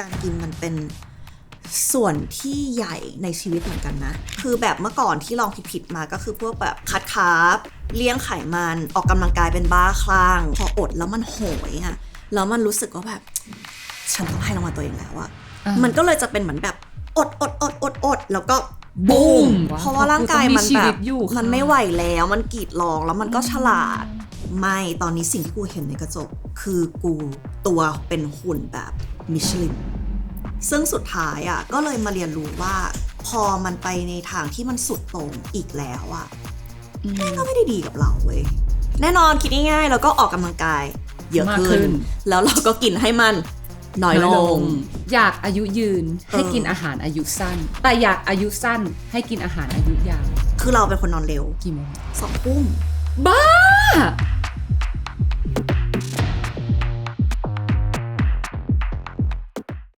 การกินมันเป็นส่วนที่ใหญ่ในชีวิตเหมือนกันนะ คือแบบเมื่อก่อนที่ลองผิดๆมาก็คือพวกแบบคัดคาร์บเลี้ยงไขมันออกกำลังกายเป็นบ้าคลั่งพออดแล้วมันโหยอะแล้วมันรู้สึกว่าแบบ ฉันต้องให้รางวัลตัวเองแล้วอะอ่ามัมันก็เลยจะเป็นเหมือนแบบอดอดอดอดอดแล้วก็บูมเพราะว่าร่างกายมันชีแบวิบตอยู่ค่ะมันไม่ไหวแล้วมันกรีดร้องแล้วมันก็ฉลาด ไม่ตอนนี้สิ่งที่กูเห็นในกระจก คือกูตัวเป็นหุ่นแบบ มิชลินซึ่งสุดท้ายอะก็เลยมาเรียนรู้ว่าพอมันไปในทางที่มันสุดโต่งอีกแล้วอะอืมก็ไม่ได้ดีกับเราเว้ยแน่นอนคิดง่ายๆแล้วก็ออกกำลังกาย เยอะมากขึ้ขึ้นนแล้วเราก็กินให้มันน้อยลง อยากอายุยืนให้เออกินอาหารอายุสั้น แต่อยากอายุสั้นให้กินอาหารอายุยาว คือเราเป็นคนนอนเร็วกี่โมงสองทุ่มบ้า